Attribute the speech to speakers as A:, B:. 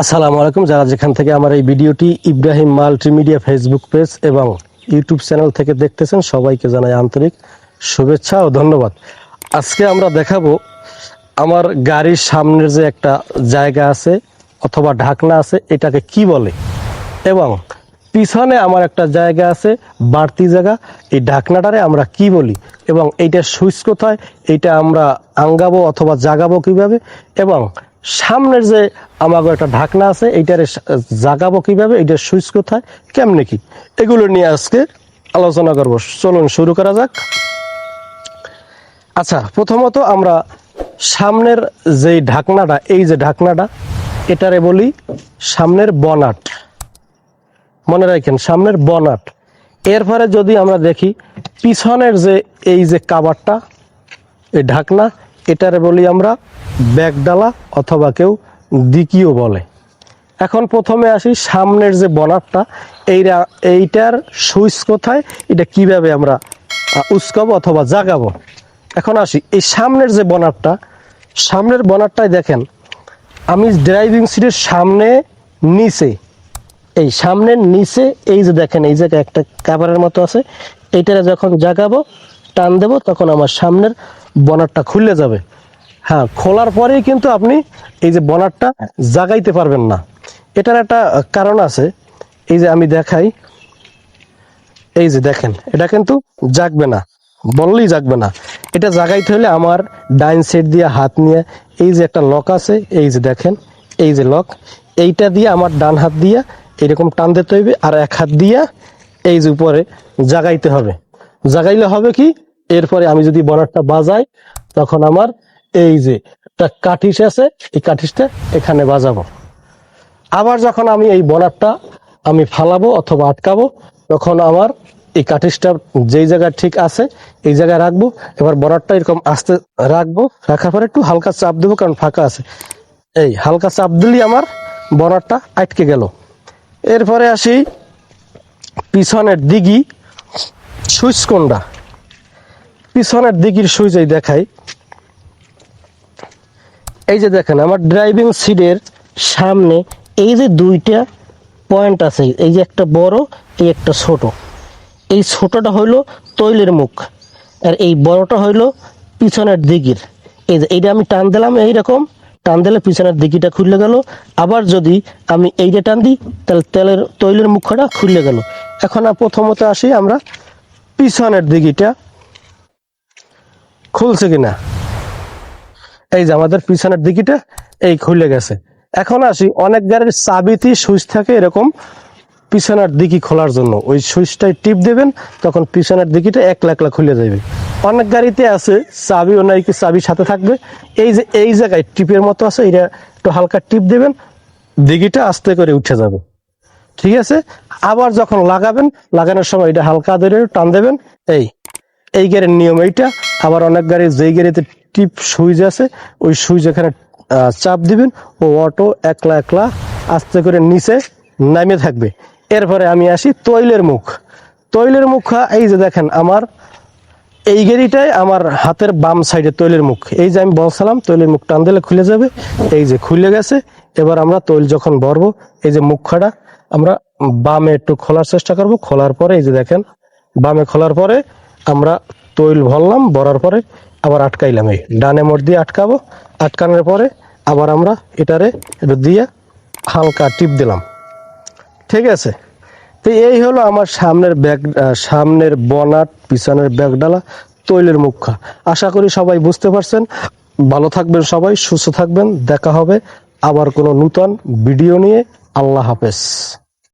A: আসসালামু আলাইকুম। যারা যেখান থেকে আমার এই ভিডিওটি ইব্রাহিম মাল্টিমিডিয়া ফেসবুক পেজ এবং ইউটিউব চ্যানেল থেকে দেখতেছেন, সবাইকে জানাই আন্তরিক শুভেচ্ছা ও ধন্যবাদ। আজকে আমরা দেখাবো আমার গাড়ির সামনের যে একটা জায়গা আছে অথবা ঢাকনা আছে, এটাকে কি বলে? এবং পিছনে আমার একটা জায়গা আছে, বাড়তি জায়গা, এই ঢাকনাটারে আমরা কি বলি? এবং এইটা সুইচ কোথায়? এইটা আমরা আঙ্গাবো অথবা জাগাবো কীভাবে? এবং সামনের যে আমাকে একটা ঢাকনা আছে, এইটারে জাগাবো কীভাবে? এইটার সুইচ কোথায়? কেমনে কি? এগুলো নিয়ে আজকে আলোচনা করব। চলুন শুরু করা যাক। আচ্ছা প্রথমত আমরা সামনের যে ঢাকনাটা, এই যে ঢাকনাটা, এটারে বলি সামনের বনাট। মনে রাখেন, সামনের বনাট। এরপরে যদি আমরা দেখি, পিছনের যে এই যে কাবারটা, এই ঢাকনা এটারে বলি আমরা ব্যাগডালা অথবা কেউ দিকিও বলে। এখন প্রথমে আসি সামনের যে বনারটা এইটা এইটার সুইচ কোথায়, এটা কীভাবে আমরা উস্কাবো অথবা জাগাবো। এখন আসি, এই সামনের যে বনারটা সামনের বনারটাই দেখেন, আমি ড্রাইভিং সিটের সামনে, নিচে, এই সামনের নিচে, এই যে দেখেন, এই জায়গায় একটা কাভারের মতো আছে, এইটারে যখন জাগাবো, টান দেবো, তখন আমার সামনের বনারটা খুললে যাবে। হ্যাঁ খোলার পরেই কিন্তু আপনি এই যে বনারটা জাগাইতে পারবেন না। এটার একটা কারণ আছে। এই যে আমি দেখাই, এই যে দেখেন, এটা কিন্তু জাগবে না, বললেই জাগবে না। এটা জাগাইতে হলে আমার ডাইন সাইড দিয়ে হাত নিয়ে এই যে একটা লক আছে, এই যে দেখেন, এই যে লক, এইটা দিয়ে আমার ডান হাত দিয়ে এরকম টান দিতে হইবে, আর এক হাত দিয়ে এই যে উপরে জাগাইতে হবে। জাগাইলে হবে কি? এরপরে আমি যদি বনারটা বাজাই, তখন আমার এই যে একটা কাঠিস আছে, এই কাঠিসটা এখানে বাজাবো। আবার যখন আমি এই বনারটা আমি ফালাবো অথবা আটকাবো, তখন আমার এই কাঠিসটা যেই জায়গায় ঠিক আছে, এই জায়গায় রাখব। এবার বনারটা এরকম আস্তে রাখব, রাখার পরে একটু হালকা চাপ দেবো, কারণ ফাঁকা আছে। এই হালকা চাপ দিলেই আমার বনারটা আটকে গেল। এরপরে আসি পিছনের দিঘি সুইচ কোনটা? পিছনের দিঘির সুইচাই দেখাই। এই যে দেখেন, আমার ড্রাইভিং সিটের সামনে এই যে দুইটা পয়েন্ট আছে, এই যে একটা বড়, এই একটা ছোট। এই ছোটটা হইল তৈলের মুখ, আর এই বড়টা হইল পিছনের দিকের। এই যে এইটা আমি টান দিলাম এইরকম, টান দিলে পিছনের দিকিটা খুলে গেল। আবার যদি আমি এইটা টান দিই, তাহলে তেলের, তৈলের মুখটা খুলে গেল। এখন প্রথমত আসি আমরা পিছনের দিকিটা। খুলছে কিনা? এই যে আমাদের পিছনের দিকিটা এই খুলে গেছে। এখন আসি, অনেক গাড়ির চাবিতে সুইচ থাকে এরকম পিছনের দিকি খোলার জন্য। ওই সুইচটাই টিপ দেবেন, তখন পিছনের দিকিটা একলা একলা খুলে যাবে। অনেক গাড়িতে আছে, চাবি ও নাকি চাবি সাথে থাকবে? এই যে, এই জায়গায় টিপের মতো আছে, এটা একটু হালকা টিপ দেবেন দিঘিটা আস্তে করে উঠে যাবে। ঠিক আছে? আবার যখন লাগাবেন, লাগানোর সময় এটা হালকা ধরে টান দেবেন, এই এই গাড়ির নিয়ম এইটা। আবার অনেক গাড়ি যেই গাড়িতে টিপ সুইচ আছে, ওই সুইচ এখানে চাপ দিবেন ও অটো একলা একলা আস্তে করে নিচে নামে থাকবে। এরপরে আমি আসি তৈলের মুখ। তৈলের মুখ, এই যে দেখেন আমার, এই গাড়িটাই আমার হাতের বাম সাইডে তৈলের মুখ। এই যে আমি বলছিলাম, তৈলের মুখ টান দিলে খুলে যাবে। এই যে খুলে গেছে, এবার আমরা তৈল যখন ভরবো, এই যে মুখখাটা আমরা বামে একটু খোলার চেষ্টা করব। খোলার পরে এই যে দেখেন, বামে খোলার পরে আমরা তৈল ভরলাম, ভরার পরে আবার আটকাইলাম। এই ডানে মোড় দিয়ে আটকাবো, আটকানোর পরে আবার আমরা এটারে দিয়ে হালকা টিপ দিলাম। ঠিক আছে? তো এই হলো আমার সামনের ব্যাগ সামনের বনাট, পিছনের ব্যাগডালা, তৈলের মুখা আশা করি সবাই বুঝতে পারছেন। ভালো থাকবেন সবাই, সুস্থ থাকবেন। দেখা হবে আবার কোনো নূতন ভিডিও নিয়ে। আল্লাহ হাফেজ।